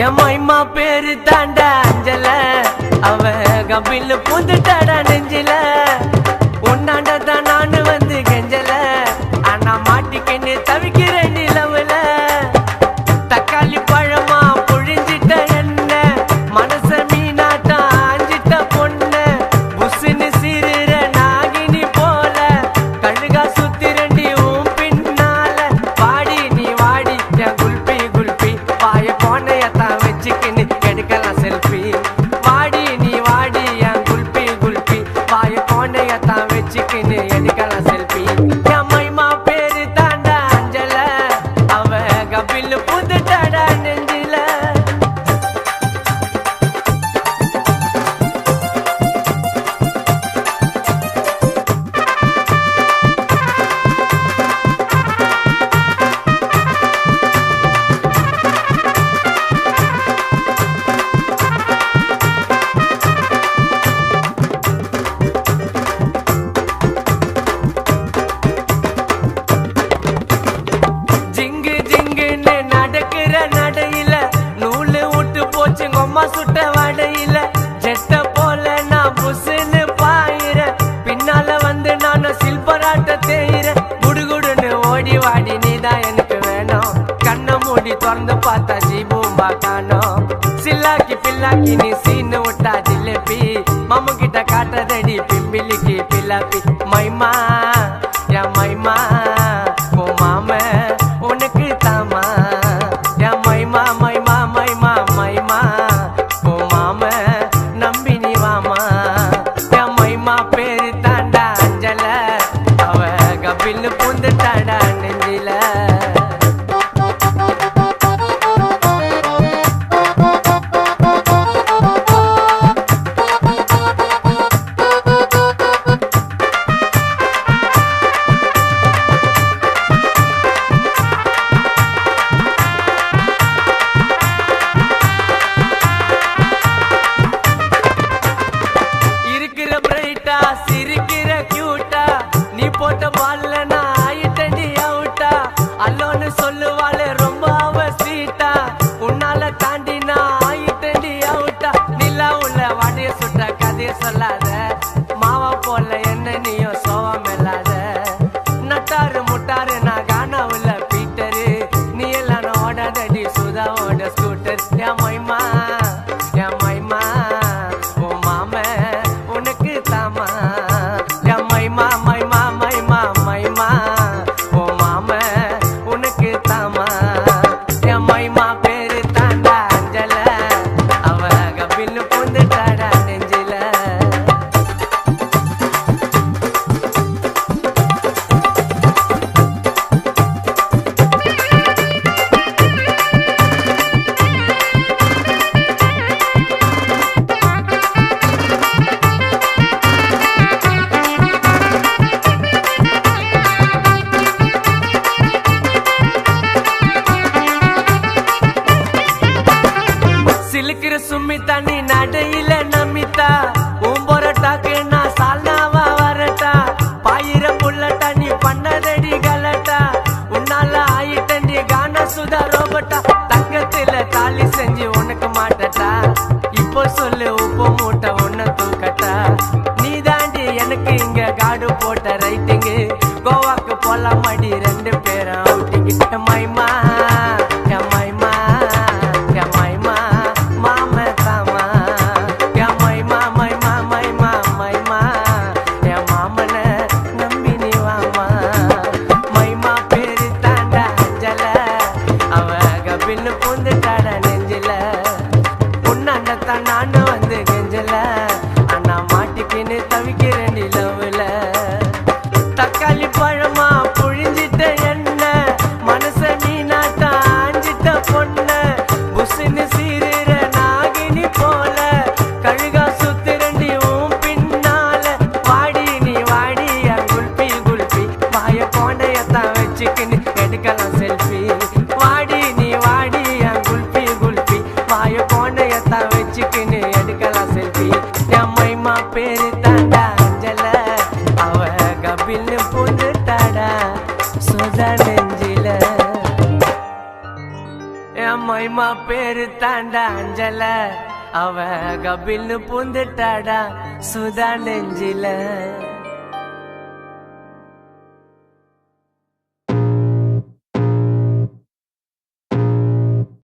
என் மைமா பேரு தாண்ட அஞ்சல. அவ கபில் புந்துட்டாடா நெஞ்சில. சில்லாக்கி பில்லாக்கி நீ சீன விட்டா ஜிலேபி. மாமு கிட்ட காட்டதடி பிம்பிலிக்கு பில்லாப்பி. மைமா யா மைமா. போட்டா தங்கத்துல தாலி செஞ்சு உனக்கு மாட்டட்டா. இப்போ சொல்லு உப்பு மூட்டை உன்ன தூக்கட்டா. நீ தாண்டி எனக்கு இங்க காடு போட்ட ரைட்டிங்கு கோவாக்கு போலாம் அடி கண்ணு பூந்துட்டாட நெஞ்சில. பொண்ணாண்டத்தான் நானும் வந்து கெஞ்சல. அண்ணா மாட்டுக்குன்னு தவிக்கிறேன் லவ்ல தக்காளி பழமா வந்த நெஞ்சில. என் மைமா பேரு தாண்டா அஞ்சல. அவ கபில்னு பூந்துட்டாடா சுதா நெஞ்சில.